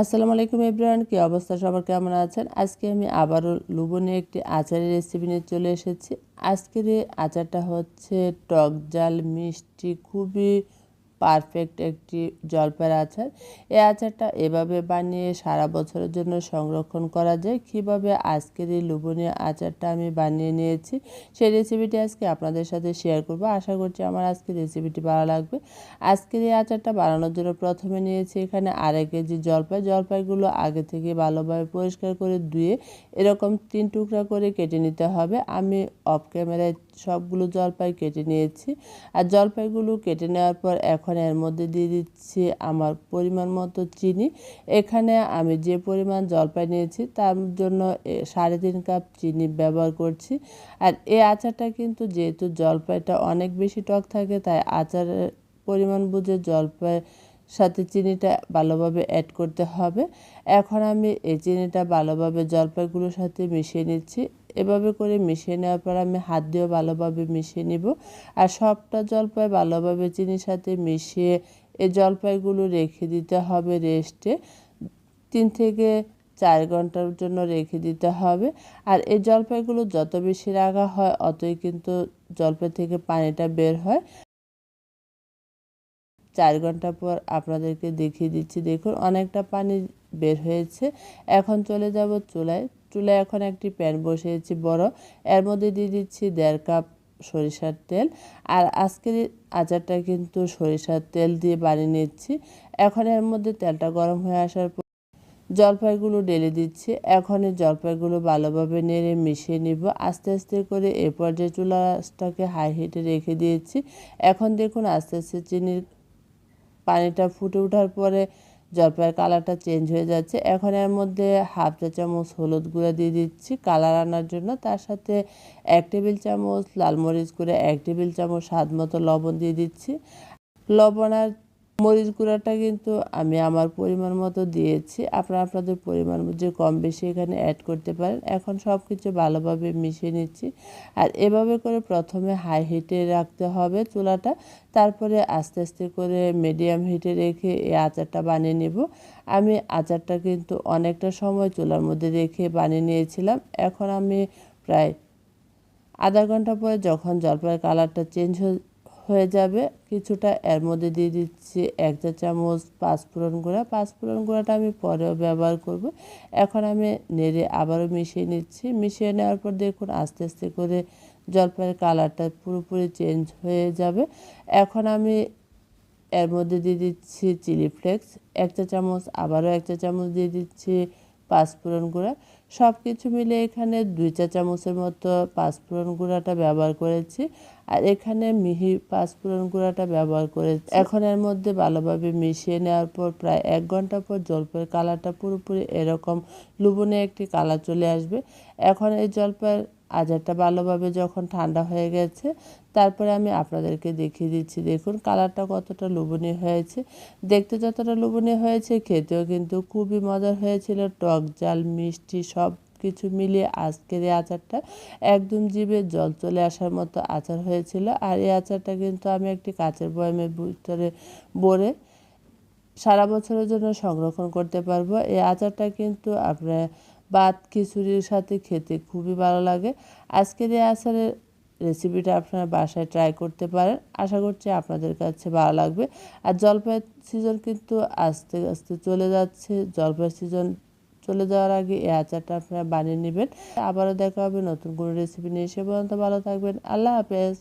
আসসালামু আলাইকুম এভরিওয়ান, কী অবস্থা? সবার কেমন আছেন? আজকে আমি আবারও লুবনে একটি আচারের রেসিপি নিয়ে চলে এসেছি। আজকের এই আচারটা হচ্ছে টক জাল মিষ্টি। খুবই পারফেক্ট একটি জলপাইয়ের আচার। এই আচারটা এভাবে বানিয়ে সারা বছরের জন্য সংরক্ষণ করা যায়। কীভাবে আজকের এই লোভনীয় আচারটা আমি বানিয়ে নিয়েছি, সেই রেসিপিটি আজকে আপনাদের সাথে শেয়ার করব। আশা করছি আমার আজকে রেসিপিটি ভালো লাগবে। আজকের এই আচারটা বানানোর জন্য প্রথমে নিয়েছি এখানে আড়াই কেজি জলপাই। জলপাইগুলো আগে থেকে ভালোভাবে পরিষ্কার করে ধুয়ে এরকম তিন টুকরা করে কেটে নিতে হবে। আমি অফ ক্যামেরায় সবগুলো জলপাই কেটে নিয়েছি। আর জলপাইগুলো কেটে নেওয়ার পর এখন এর মধ্যে দিয়ে দিচ্ছি আমার পরিমাণ মতো চিনি। এখানে আমি যে পরিমাণ জলপাই নিয়েছি তার জন্য সাড়ে তিন কাপ চিনি ব্যবহার করছি। আর এই আচারটা কিন্তু যেহেতু জলপাইটা অনেক বেশি টক থাকে তাই আচারের পরিমাণ বুঝে জলপাই সাথে চিনিটা ভালোভাবে অ্যাড করতে হবে। এখন আমি এই চিনিটা ভালোভাবে জলপাইগুলোর সাথে মিশিয়ে নিচ্ছি। এভাবে করে মিশিয়ে নেওয়ার পর আমি হাত দিয়েও ভালোভাবে মিশিয়ে নিব। আর সবটা জলপাই ভালোভাবে চিনির সাথে মিশিয়ে এই জলপাইগুলো রেখে দিতে হবে রেস্টে। তিন থেকে চার ঘণ্টার জন্য রেখে দিতে হবে। আর এই জলপাইগুলো যত বেশি রাখা হয়, অতই কিন্তু জলপাই থেকে পানিটা বের হয়। চার ঘণ্টা পর আপনাদেরকে দেখিয়ে দিচ্ছি। দেখুন, অনেকটা পানি বের হয়েছে। এখন চলে যাব চুলায় চুলায় এখন একটি প্যান বসিয়েছি বড়। এর মধ্যে দিয়ে দিচ্ছি দেড় কাপ সরিষার তেল। আর আজকের আচারটা কিন্তু সরিষার তেল দিয়ে বানিয়ে নিচ্ছি। এখন এর মধ্যে তেলটা গরম হয়ে আসার পর জলপাইগুলো ঢেলে দিচ্ছি। এখন এই জলপাইগুলো ভালোভাবে নেড়ে মিশিয়ে নিব। আস্তে আস্তে করে এ পর্যায়ে চুলাটাকে হাই হিটে রেখে দিয়েছি। এখন দেখুন আস্তে আস্তে চিনির পানিটা ফুটে ওঠার পরে জলপাইয়ের কালারটা চেঞ্জ হয়ে যাচ্ছে। এখন এর মধ্যে হাফ চা চামচ হলুদ গুঁড়া দিয়ে দিচ্ছি। কালার আনার জন্য তার সাথে এক টেবিল চামচ লাল মরিচ করে এক টেবিল চামচ স্বাদ মতো লবণ দিয়ে দিচ্ছি। লবণ আর মরিচ গুঁড়াটা কিন্তু আমি আমার পরিমাণ মতো দিয়েছি। আপনারা আপনাদের পরিমাণ বুঝে কম বেশি এখানে অ্যাড করতে পারেন। এখন সব কিছু ভালোভাবে মিশিয়ে নিচ্ছি। আর এভাবে করে প্রথমে হাই হিটে রাখতে হবে চুলাটা। তারপরে আস্তে আস্তে করে মিডিয়াম হিটে রেখে এই আচারটা বানিয়ে নেব। আমি আচারটা কিন্তু অনেকটা সময় চুলার মধ্যে রেখে বানিয়ে নিয়েছিলাম। এখন আমি প্রায় আধা ঘণ্টা পরে যখন জলপাইয়ের কালারটা চেঞ্জ হয়ে যাবে। কিছুটা এর মধ্যে দিয়ে দিচ্ছি এক চা চামচ পাঁচফোড়ন গুঁড়া। পাঁচফোড়ন গুঁড়াটা আমি পরেও ব্যবহার করব। এখন আমি নেড়ে আবারও মিশিয়ে নিচ্ছি। মিশিয়ে নেওয়ার পর দেখুন আস্তে আস্তে করে জলপাইয়ের কালারটা পুরোপুরি চেঞ্জ হয়ে যাবে। এখন আমি এর মধ্যে দিয়ে দিচ্ছি চিলি ফ্লেক্স। এক চা চামচ, আবারও এক চা চামচ দিয়ে দিচ্ছি পাঁচফোড়ন গুঁড়া। সব কিছু মিলে এখানে দুই চা চামচের মতো পাঁচফোড়ন গুঁড়াটা ব্যবহার করেছি। আর এখানে মিহি পাঁচফোড়ন গুঁড়াটা ব্যবহার করেছি। এখন এর মধ্যে ভালোভাবে মিশিয়ে নেওয়ার পর প্রায় এক ঘণ্টা পর জলপাইয়ের কালারটা পুরোপুরি এরকম লুবনে একটি কালার চলে আসবে। এখন এই জলপাইয়ের আচারটা ভালোভাবে যখন ঠান্ডা হয়ে গেছে, তারপরে আমি আপনাদেরকে দেখিয়ে দিচ্ছি। দেখুন, কালারটা কতটা লোভনীয় হয়েছে। দেখতে যতটা লোভনীয় হয়েছে, খেতেও কিন্তু খুবই মজার হয়েছিল। টক জাল, মিষ্টি সব কিছু মিলিয়ে আজকের এই আচারটা একদম জিভে জল চলে আসার মতো আচার হয়েছিল। আর এই আচারটা কিন্তু আমি একটি কাঁচের বয়ামের ভিতরে ভরে সারা বছরের জন্য সংরক্ষণ করতে পারব। এই আচারটা কিন্তু আপনার ভাত, খিচুড়ির সাথে খেতে খুবই ভালো লাগে। আজকের এই আচারের রেসিপিটা আপনারা বাসায় ট্রাই করতে পারেন। আশা করছি আপনাদের কাছে ভালো লাগবে। আর জলপাই সিজন কিন্তু আস্তে আস্তে চলে যাচ্ছে। জলপাই সিজন চলে যাওয়ার আগে এই আচারটা আপনারা বানিয়ে নেবেন। আবারও দেখা হবে নতুন কোনো রেসিপি নিয়ে। সে পর্যন্ত ভালো থাকবেন। আল্লাহ হাফেজ।